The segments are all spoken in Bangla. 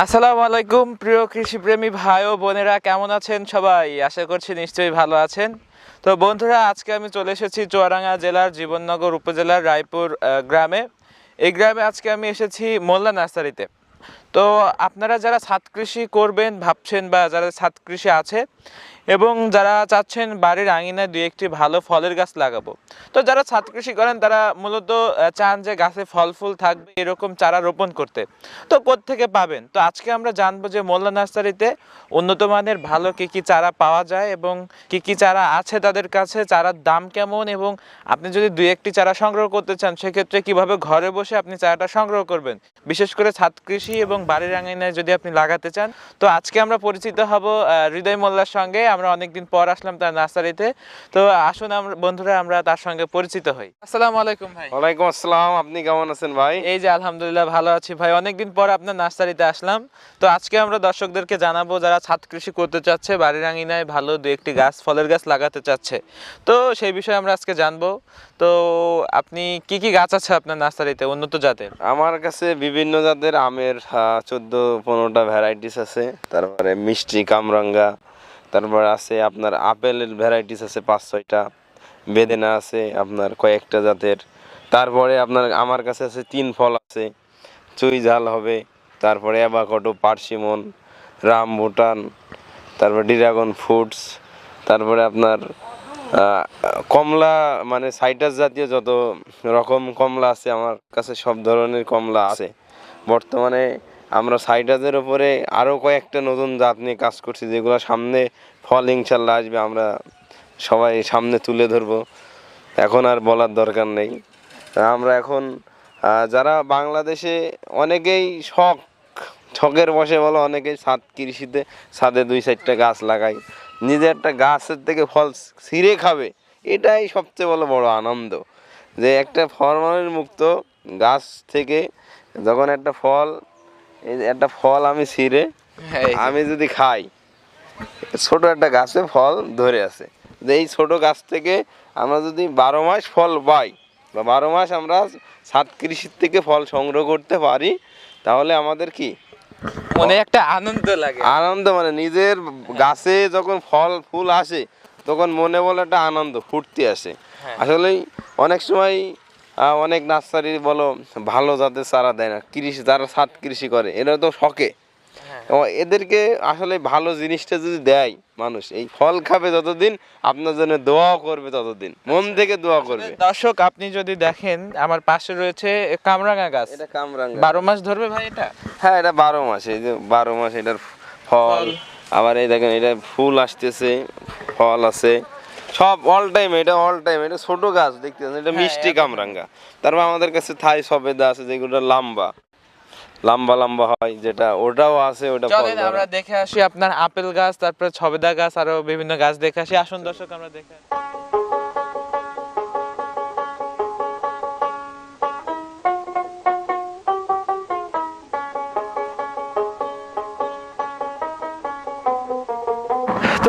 আসসালামু আলাইকুম, প্রিয় কৃষিপ্রেমী ভাই ও বোনেরা, কেমন আছেন সবাই? আশা করছি নিশ্চয়ই ভালো আছেন। তো বন্ধুরা, আজকে আমি চলে এসেছি চুয়াডাঙ্গা জেলার জীবননগর উপজেলার রায়পুর গ্রামে। এই গ্রামে আজকে আমি এসেছি মোল্লা নার্সারিতে। তো আপনারা যারা ছাদ কৃষি করবেন, ভাবছেন বা যারা ছাদ কৃষি আছে এবং যারা চাচ্ছেন বাড়ির আঙিনায় দুই একটি ভালো ফলের গাছ লাগাবো, তো যারা ছাদ কৃষি করেন তারা মূলত চান যে গাছে ফল ফুল থাকবে এরকম চারা রোপণ করতে। তো থেকে পাবেন? তো আজকে আমরা জানব যে মোল্লা নার্সারিতে উন্নত মানের ভালো কী কী চারা পাওয়া যায় এবং কি কি চারা আছে তাদের কাছে, চারার দাম কেমন এবং আপনি যদি দুই একটি চারা সংগ্রহ করতে চান, সেক্ষেত্রে কীভাবে ঘরে বসে আপনি চারাটা সংগ্রহ করবেন? বিশেষ করে ছাদ কৃষি এবং বাড়ির আঙিনায় যদি আপনি লাগাতে চান তো আজকে আমরা পরিচিত হব হৃদয় মোল্লার সঙ্গে। আমরা অনেকদিন পর আসলাম তার নার্সারিতে। তো আসুন আমরা বন্ধুরা আমরা তার সঙ্গে পরিচিত হই। আসসালামু আলাইকুম ভাই। ওয়ালাইকুম আসসালাম। আপনি কেমন আছেন ভাই? এই যে আলহামদুলিল্লাহ ভালো আছি ভাই। অনেকদিন পর আপনার নার্সারিতে আসলাম। তো আজকে আমরা দর্শকদেরকে জানাব যারা ছাদ কৃষি করতে চাচ্ছে বাড়ির আঙিনায় ভালো দু একটি গাছ ফলের গাছ লাগাতে চাচ্ছে। তো সেই বিষয়ে আমরা আজকে জানব। তো আপনি কি কি গাছ আছে আপনার নার্সারিতে উন্নত জাতের? আমার কাছে বিভিন্ন জাতের আমের চোদ্দ পনেরোটা ভ্যারাইটিস আছে। তারপরে মিষ্টি, কামরাঙ্গা, তারপরে আছে আপনার আপেলের ভ্যারাইটিস আছে পাঁচ, ছয়টা। বেদেনা আছে আপনার কয়েকটা জাতের। তারপরে আপনার, আমার কাছে আছে তিন ফল আছে। চুই ঝাল হবে। তারপরে অ্যাবাকটো পার্সিমন রাম ভুটান তারপর ড্রাগন ফ্রুটস, তারপরে আপনার কমলা মানে সাইটাস জাতীয় যত রকম কমলা আছে, আমার কাছে সব ধরনের কমলা আছে। বর্তমানে আমরা সাইটাসের ওপরে আরও কয়েকটা নতুন জাত নিয়ে কাজ করছি, যেগুলো সামনে ফল ইনশাল্লাহ আসবে, আমরা সবাই সামনে তুলে ধরবো। এখন আর বলার দরকার নেই। আমরা এখন যারা বাংলাদেশে অনেকেই শখ ছকের বসে বলো, অনেকেই ছাদ কৃষিতে ছাদে দুই চারটা গাছ লাগাই নিজে একটা গাছের থেকে ফল ছিঁড়ে খাবে এটাই সবচেয়ে বড় বড় আনন্দ। যে একটা ফরমালিন মুক্ত গাছ থেকে যখন একটা ফল এই একটা ফল আমি ছিঁড়ে আমি যদি খাই ছোট একটা গাছে ফল ধরে আছে। যে এই ছোট গাছ থেকে আমরা যদি বারো মাস ফল পাই বা বারো মাস আমরা ছাদ কৃষির থেকে ফল সংগ্রহ করতে পারি তাহলে আমাদের কি? মনে একটা আনন্দ লাগে। আনন্দ মানে নিজের গাছে যখন ফল ফুল আসে তখন মনে বলে একটা আনন্দ ফুর্তি আসে। আসলে আসলেই অনেক সময় অনেক নার্সারি বলো ভালো জাতের চারা দেয় না কৃষি যারা সাত কৃষি করে এরা তো শখে। হ্যাঁ। এদেরকে আসলে ভালো জিনিসটা যদি দেয় মানুষ এই ফল খাবে যতদিন আপনার জন্য দোয়াও করবে ততদিন মন থেকে দোয়া করবে। দর্শক আপনি যদি দেখেন আমার পাশে রয়েছে কামরাঙা গাছ। এটা কামরাঙ্গা। বারো মাস ধরবে ভাই এটা? হ্যাঁ এটা বারো মাস এই যে বারো মাস এটার ফল ফল। আবার এই দেখেন এটা ফুল আসতেছে ফল আছে সব অল টাইম এটা অল টাইম এটা ছোট গাছ দেখতেছেন এটা হ্যাঁ, মিষ্টি কামরাঙ্গা। তারপর আমাদের কাছে থাই সবেদা আছে যেগুলো লম্বা। লম্বা লম্বা হয় যেটা ওটাও আছে ওটা চলেন আমরা দেখে আসি আপনার আপেল গাছ তারপরে ছবেদা গাছ আরও বিভিন্ন গাছ দেখে আসি। আসুন দর্শক আমরা দেখে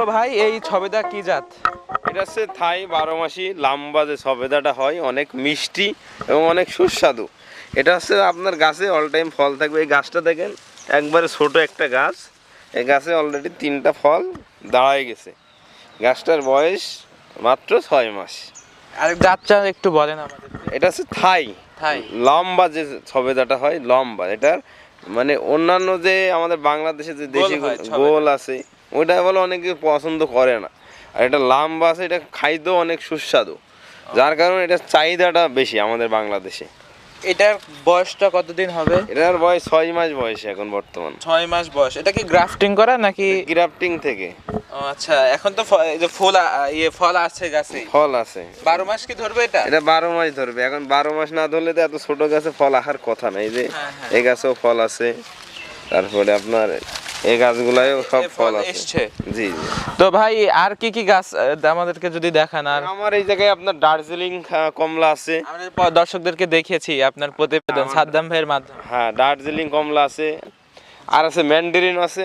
তো ভাই এই ছবেদা কি জাত? এটা হচ্ছে থাই বারো মাসি লম্বা যে ছবেদাটা হয় অনেক মিষ্টি এবং অনেক সুস্বাদু। এটা হচ্ছে আপনার গাছে অল টাইম ফল থাকবে। এই গাছটা দেখেন একবারে ছোট একটা গাছ। এই গাছে অলরেডি তিনটা ফল দাঁড়ায় গেছে। গাছটার বয়স মাত্র ছয় মাস। আর জাতটা একটু বলেন আমাদের। এটা হচ্ছে থাই। থাই। লম্বা যে ছবেদাটা হয় লম্বা। এটার মানে অন্যান্য যে আমাদের বাংলাদেশে যে দেশি। গোল আছে ওইটা বলে অনেকে পছন্দ করে না। আর এটা লম্বা আছে এটা খাইতেও অনেক সুস্বাদু। যার কারণে এটার চাহিদাটা বেশি আমাদের বাংলাদেশে। এটার বয়সটা কতদিন হবে? এটার বয়স ছয় মাস বয়সে এখন বর্তমান। ছয় মাস বয়স। এটা কি গ্রাফটিং করা নাকি? গ্রাফটিং থেকে। আচ্ছা এখন তো ফুল ইয়ে ফল আছে গাছে। ফল আছে। বারো মাস কি ধরবে এটা? এটা বারো মাস ধরবে। এখন বারো মাস না ধরলে তো এত ছোট গাছে ফল আসার কথা নাই যে হ্যাঁ, হ্যাঁ। এই গাছেও ফল আছে। তারপরে আপনার এই গাছগুলাই সব ফল জি তো ভাই আর কি কি গাছ আমাদেরকে যদি দেখান আর আমার এই জায়গায় আপনার দার্জিলিং কমলা আছে। আমাদের দর্শকদেরকে দেখিয়েছি আপনার প্রতিবেদন সাদ্দাম ভাইয়ের মাধ্যমে। হ্যাঁ দার্জিলিং কমলা আছে। আর আছে ম্যান্ডারিন আছে।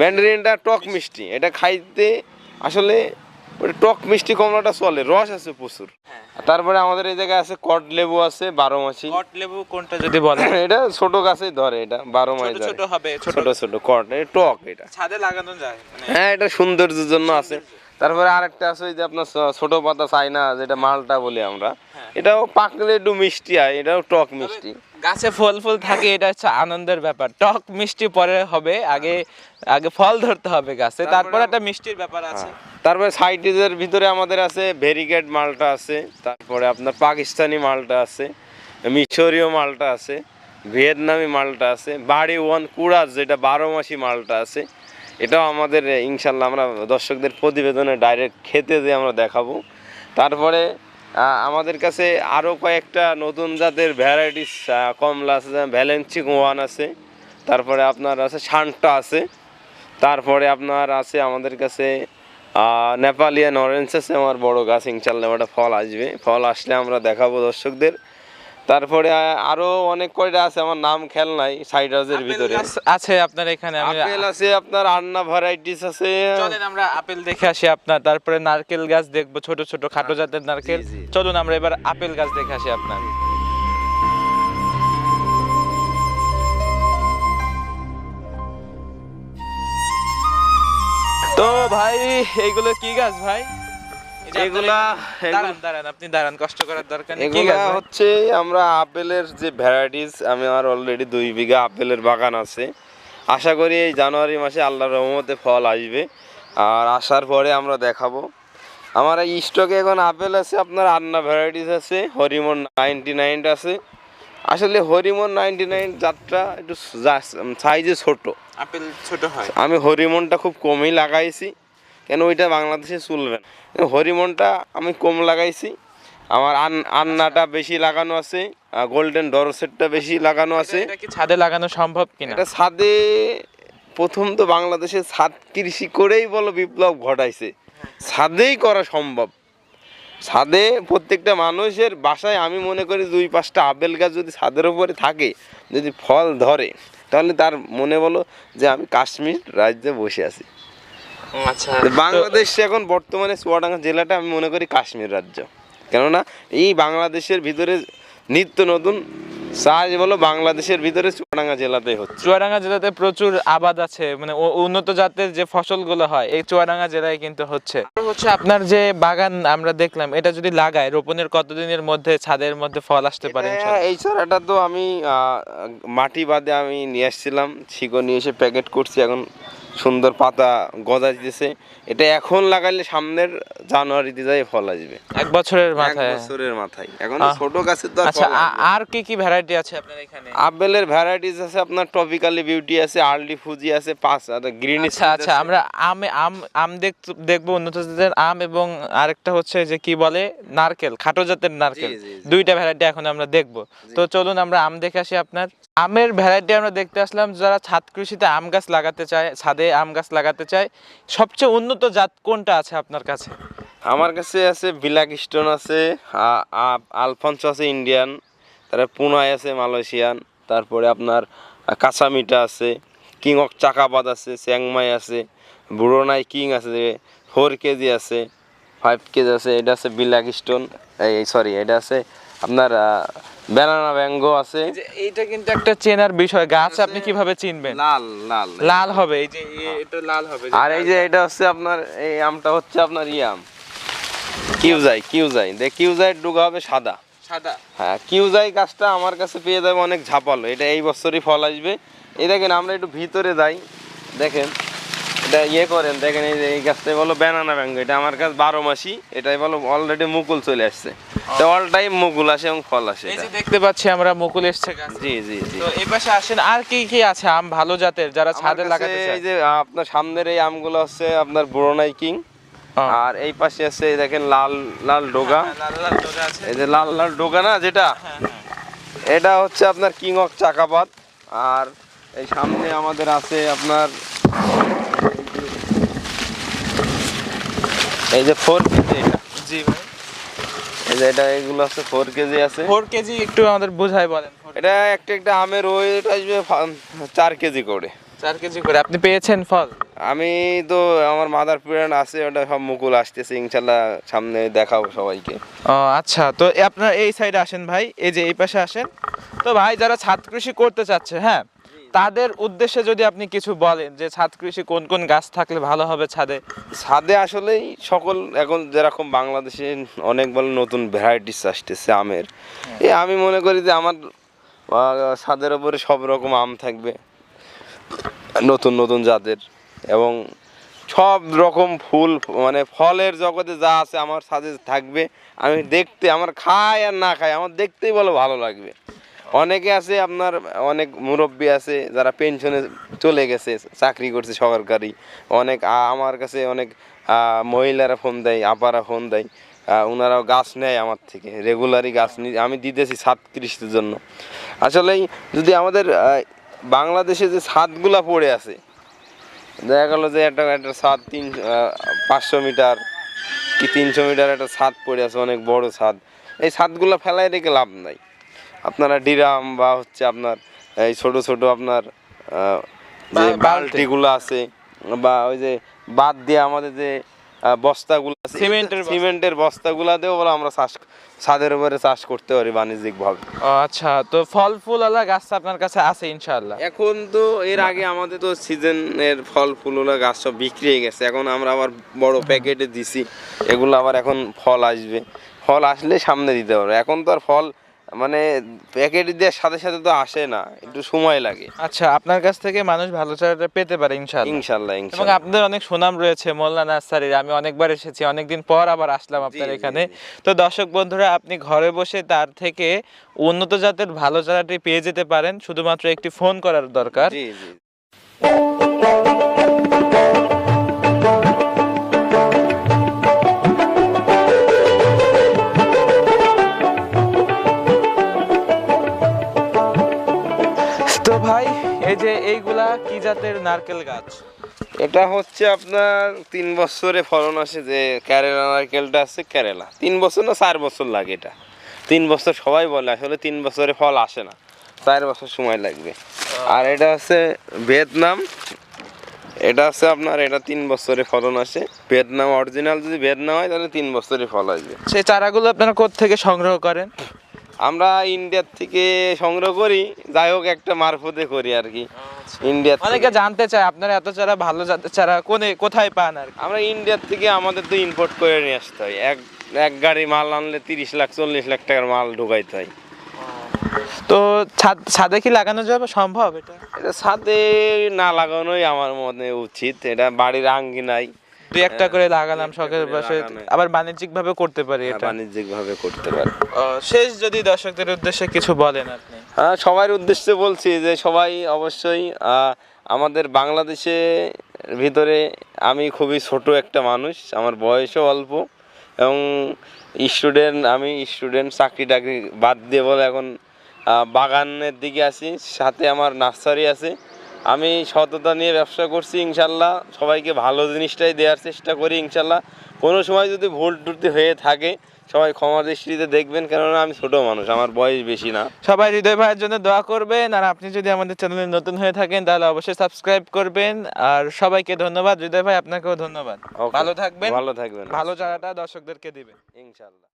ম্যান্ডারিনটা টক মিষ্টি। এটা খাইতে আসলে টক মিষ্টি কমলাটা চলে রস আছে প্রচুর। হ্যাঁ। তারপরে আমাদের এই জায়গায় আছে কট লেবু আছে বারো মাসি। কট লেবু কোনটা যদি বলেন? এটা ছোট গাছেই ধরে এটা বারো মাস ছোট হবে ছোট। ছোট কট টক এটা। ছাদে লাগানো যায় মানে হ্যাঁ এটা সৌন্দর্যের জন্য আছে। তারপরে আরেকটা আছে ওই যে আপনার ছোট পাতা চাইনা যেটা মালটা বলি আমরা। হ্যাঁ। এটাও পাকলে একটু মিষ্টি হয় এটাও টক মিষ্টি। গাছে ফল ফুল থাকে এটা হচ্ছে আনন্দের ব্যাপার। টক মিষ্টি পরে হবে আগে আগে ফল ধরতে হবে গাছে তারপর একটা মিষ্টির ব্যাপার আছে। তারপরে সাইটিজের ভিতরে আমাদের আছে ভেরিগেট মালটা আছে তারপরে আপনার পাকিস্তানি মালটা আছে মিশরীয় মালটা আছে ভিয়েতনামি মালটা আছে বাড়ি ওয়ান কুড়াস যেটা বারো মাসি মালটা আছে এটাও আমাদের ইনশাল্লাহ আমরা দর্শকদের প্রতিবেদনে ডাইরেক্ট খেতে যে আমরা দেখাবো। তারপরে আমাদের কাছে আরও কয়েকটা নতুন জাতের ভ্যারাইটিস কমলা আছে, যেমন ভ্যালেন্সি ওয়ান আছে, তারপরে আপনার আছে শান্টা আছে, তারপরে আপনার আছে আমাদের কাছে নেপালিয়ান অরেঞ্জ আছে, আমার বড় গাছ, ইনশাল্লাহ ওটা ফল আসবে। ফল আসলে আমরা দেখাবো দর্শকদের। তারপরে আরও অনেক কয়টা আছে আমার নাম খেল নাই সাইডার্সের ভিতরে আপেল গাছ আছে আপনার এখানে আপেল আছে আপনার আন্না ভ্যারাইটিস আছে। চলেন আমরা আপেল দেখে আসি আপনার তারপরে নারকেল গাছ দেখব ছোট ছোট খাটো জাতের নারকেল। চলুন আমরা এবার আপেল গাছ দেখে আসি আপনার। তো ভাই এইগুলো কি গাছ ভাই? এগুলা এখানে- দাঁড়ান দাঁড়ান আপনি দাঁড়ান কষ্ট করার দরকার নেই। এগুলা হচ্ছে আমরা আপেলের যে ভ্যারাইটিস আমি আমার অলরেডি দুই বিঘা আপেলের বাগান আছে। আশা করি এই জানুয়ারি মাসে আল্লাহর রহমতে ফল আসবে। আর আসার পরে আমরা দেখাবো। আমার এই স্টকে এখন আপেল আছে আপনার আন্না ভ্যারাইটিস আছে হরিমন নাইনটি নাইন আছে। আসলে হরিমন নাইনটি নাইন জাতটা একটু সাইজে ছোট। আপেল ছোট হয়। আমি হরিমনটা খুব কমই লাগাইছি। কেন ওইটা বাংলাদেশে চলবে না? হরিমনটা আমি কম লাগাইছি। আমার আন্নাটা বেশি লাগানো আছে গোল্ডেন ডরসেটটা বেশি লাগানো আছে। ছাদে লাগানো সম্ভব কিনা? এটা ছাদে প্রথম তো বাংলাদেশে ছাদ কৃষি করেই বলো বিপ্লব ঘটাইছে। ছাদেই করা সম্ভব। ছাদে প্রত্যেকটা মানুষের বাসায় আমি মনে করি দুই পাঁচটা আপেল গাছ যদি ছাদের উপরে থাকে যদি ফল ধরে তাহলে তার মনে বলো যে আমি কাশ্মীর রাজ্যে বসে আছি। আচ্ছা। বাংলাদেশ এখন বর্তমানে চুয়াডাঙ্গা জেলাটা আমি মনে করি কাশ্মীর রাজ্য। কেননা এই বাংলাদেশের ভিতরে নিত্য নতুন চাষ বলো বাংলাদেশের ভিতরে চুয়াডাঙ্গা জেলাতে হচ্ছে। চুয়াডাঙ্গা জেলাতে প্রচুর আবাদ আছে মানে উন্নত জাতের যে ফসলগুলো হয় এই চুয়াডাঙ্গা জেলায় কিন্তু হচ্ছে। হচ্ছে আপনার যে বাগান আমরা দেখলাম এটা যদি লাগায় রোপণের কতদিনের মধ্যে ছাদের মধ্যে ফল আসতে পারে এই চারাটা তো আমি আহ, মাটি বাদে আমি নিয়ে আসছিলাম শিকড় নিয়ে এসে প্যাকেট করছি এখন সুন্দর পাতা গজা দিতেছে। এটা এখন লাগাইলে সামনের জানুয়ারিতে যাই ফল আসবে। এক বছরের মাথায়। এক বছরের মাথায়। এখন ছোট গাছের তো আচ্ছা। আর কি কি ভ্যারাইটি আছে আপনার এখানে? আপেলের ভ্যারাইটিস আছে আপনার টপিক্যালি বিউটি আছে আর্লি ফুজি আছে পাঁচ আর গ্রিন আচ্ছা আচ্ছা আমরা আম আম আম দেখ- দেখব উন্নত জাতের আম এবং আরেকটা হচ্ছে যে কি বলে? নারকেল খাটো জাতের নারকেল। দুইটা ভ্যারাইটি এখন আমরা দেখব। তো চলুন আমরা আম দেখে আসি আপনার। আমের ভ্যারাইটি আমরা দেখতে আসলাম, যারা ছাদ কৃষিতে আম গাছ লাগাতে চায়, ছাদে আম গাছ লাগাতে চায়, সবচেয়ে উন্নত জাত কোনটা আছে আপনার কাছে? আমার কাছে আছে বিলাক স্টোন আছে আলফান্স আছে ইন্ডিয়ান, তারপরে পুনাই আছে মালয়েশিয়ান, তারপরে আপনার কাঁচামিটা আছে, কিং অফ চাকাবাদ আছে চ্যাংমাই আছে বুড়োনাই কিং আছে ফোর কেজি আছে, ফাইভ কেজি আছে, এটা আছে বিলাক স্টোন এই সরি এটা আছে আপনার ব্যানানা ব্যাঙ্গো আছে। যে এইটা কিন্তু একটা চেনার বিষয়। গাছ আপনি কীভাবে চিনবেন? লাল লাল। লাল হবে এই যে এটা লাল হবে। আর এই যে এটা হচ্ছে আপনার এই আমটা হচ্ছে আপনার ইয়াম কিউজাই কিউজাই। দেখ কিউজাই ডুগা হবে সাদা। সাদা। হ্যাঁ কিউজাই গাছটা আমার কাছে পেয়ে যাবে অনেক ঝাপালো। এটা এই বছরই ফল আসবে। এই দেখেন আমরা একটু ভিতরে যাই। দেখেন। এটা ইয়ে করেন দেখেন এই যে এই গাছটাই বলো ব্যানানা ব্যাঙ্গো এটা আমার কাছে বারো মাসি এটাই বলো অলরেডি মুকুল চলে আসছে। তো অল টাইম মুকুল আসে এবং ফল আসে এই যে দেখতে পাচ্ছি আমরা মুকুল এসছে গাছ। জি জি জি। তো এই পাশে আসেন আর কি কি আছে আম ভালো জাতের যারা ছাদে লাগাতে চায়? এই যে আপনার সামনের এই আমগুলো হচ্ছে আপনার ব্রোনাই কিং। আর এই পাশে আছে দেখেন লাল লাল ডোগা। হ্যাঁ, লাল লাল ডগা আছে। এই যে লাল লাল ডোগা না যেটা? হ্যাঁ, হ্যাঁ। এটা হচ্ছে আপনার কিং অফ চাকাপাত আর এই সামনে আমাদের আছে আপনার এই যে ফোর কেজি এটা। জি ভাই। এই যে এটা এগুলো আছে ফোর কেজি আছে। ফোর কেজি একটু আমাদের বোঝাই বলেন এটা একটা একটা আমের ওয়েট আসবে চার কেজি করে। চার কেজি করে আপনি পেয়েছেন ফল? আমি তো আমার মাদার প্ল্যান আছে ওটা সব মুকুল আসতেছে ইনশাল্লাহ সামনে দেখাবো সবাইকে। ও আচ্ছা তো আপনার এই সাইডে আসেন ভাই এই যে এই পাশে আসেন। তো ভাই যারা ছাদ কৃষি করতে চাচ্ছে হ্যাঁ তাদের উদ্দেশ্যে যদি আপনি কিছু বলেন যে ছাদ কৃষি কোন কোন গাছ থাকলে ভালো হবে ছাদে? ছাদে আসলেই সকল এখন যেরকম বাংলাদেশে অনেক বড় নতুন ভ্যারাইটিস আসতেছে আমের। এই আমি মনে করি যে আমার ছাদের ওপরে সব রকম আম থাকবে নতুন নতুন জাতের। এবং সব রকম ফুল মানে ফলের জগতে যা আছে আমার ছাদে থাকবে। আমি দেখতে আমার খাই আর না খাই আমার দেখতেই বলো ভালো লাগবে। অনেকে আছে আপনার, অনেক মুরব্বী আছে যারা পেনশনে চলে গেছে, চাকরি করছে সরকারি। অনেক আমার কাছে অনেক মহিলারা ফোন দেয় আপারা ফোন দেয়। ওনারাও গাছ নেয় আমার থেকে রেগুলারই গাছ নি, আমি দিতেছি ছাদ কৃষির জন্য আসলেই যদি আমাদের বাংলাদেশে যে ছাদগুলা পড়ে আছে, দেখা গেলো যে একটা একটা ছাদ তিন পাঁচশো মিটার কি তিনশো মিটার একটা ছাদ পড়ে আছে, অনেক বড় ছাদ। এই ছাদগুলো ফেলায় রেখে লাভ নাই। আপনারা ডিরাম বা হচ্ছে আপনার এই ছোট ছোট আপনার যে বালতিগুলো আছে বা ওই যে বাদ দিয়ে আমাদের যে বস্তাগুলো সিমেন্টের। সিমেন্টের বস্তাগুলাতেও বলে আমরা চাষ ছাদের উপরে চাষ করতে পারি বাণিজ্যিক ভাবে আচ্ছা তো ফল ফুল আলা গাছ আপনার কাছে আছে ইনশাআল্লাহ? এখন তো এর আগে আমাদের তো সিজনের ফল ফুল ফুলগুলো গাছ সব বিক্রি হয়ে গেছে এখন আমরা আবার বড় প্যাকেটে দিছি এগুলো আবার এখন ফল আসবে। ফল আসলে সামনে দিতে পারব এখন তো আর ফল মানে প্যাকেট দেওয়ার সাথে সাথে তো আসে না একটু সময় লাগে। আচ্ছা আপনার কাছ থেকে মানুষ ভালো চারাটা পেতে পারে ইনশাআল্লাহ। ইনশাল্লাহ এবং আপনাদের অনেক সুনাম রয়েছে মোল্লা নার্সারির আমি অনেকবার এসেছি অনেকদিন পর আবার আসলাম আপনার এখানে। তো দর্শক বন্ধুরা আপনি ঘরে বসে তার থেকে উন্নত জাতের ভালো চারাটি পেয়ে যেতে পারেন। শুধুমাত্র একটি ফোন করার দরকার। জি জি। ভাই এই যে এইগুলা কি জাতের নারকেল গাছ? এটা হচ্ছে আপনার তিন বছরে ফলন আসে যে কেরালা নারকেলটা আছে কেরালা। তিন বছর না চার বছর লাগে এটা। তিন বছর সবাই বলে আসলে তিন বছরে ফল আসে না। চার বছর সময় লাগবে। আর এটা হচ্ছে ভিয়েতনাম। এটা হচ্ছে আপনার এটা তিন বছরে ফলন আসে। ভিয়েতনাম অরিজিনাল যদি ভিয়েতনাম হয় তাহলে তিন বছরে ফল আসবে। সেই চারাগুলো আপনারা থেকে সংগ্রহ করেন? আমরা ইন্ডিয়ার থেকে সংগ্রহ করি যাই হোক একটা মারফতে করি আর কি। ইন্ডিয়ার থেকে। অনেকে জানতে চায় আপনারা এত চারা ভালো জাতের চারা কোনে কোথায় পান আর? আমরা ইন্ডিয়ার থেকে আমাদের তো ইম্পোর্ট করে নিয়ে আসতে হয়। এক এক গাড়ি মাল আনলে তিরিশ লাখ চল্লিশ লাখ টাকার মাল ঢুকাইতে হয়। তো ছাদ ছাদে কি লাগানো যাবে? সম্ভব এটা? এটা সাথে না লাগানোই আমার মনে উচিত। এটা বাড়ির আঙ্গিনাই দুই একটা করে লাগালাম শখের বসে আবার বাণিজ্যিক ভাবে করতে পারি এটা। বাণিজ্যিক ভাবে করতে পারে। শেষ যদি দর্শকদের উদ্দেশ্যে কিছু বলেন আপনি। হ্যাঁ সবার উদ্দেশ্যে বলছি যে সবাই অবশ্যই আমাদের বাংলাদেশে ভিতরে আমি খুবই ছোট একটা মানুষ আমার বয়সও অল্প এবং স্টুডেন্ট আমি স্টুডেন্ট চাকরি টাকরি বাদ দিয়ে বলে এখন বাগানের দিকে আছি সাথে আমার নার্সারি আছে। আমি সততা নিয়ে ব্যবসা করছি ইনশাল্লাহ। সবাইকে ভালো জিনিসটাই দেওয়ার চেষ্টা করি ইনশাল্লাহ। কোনো সময় যদি ভুল টুটি হয়ে থাকে সবাই ক্ষমা দৃষ্টিতে দেখবেন কেননা আমি ছোট মানুষ আমার বয়স বেশি না। সবাই হৃদয় ভাইয়ের জন্য দোয়া করবেন আর আপনি যদি আমাদের চ্যানেলে নতুন হয়ে থাকেন তাহলে অবশ্যই সাবস্ক্রাইব করবেন। আর সবাইকে ধন্যবাদ হৃদয় ভাই আপনাকেও ধন্যবাদ. ভালো থাকবেন। ভালো থাকবেন। ভালো চারাটা দর্শকদেরকে দিবেন। ইনশাল্লাহ।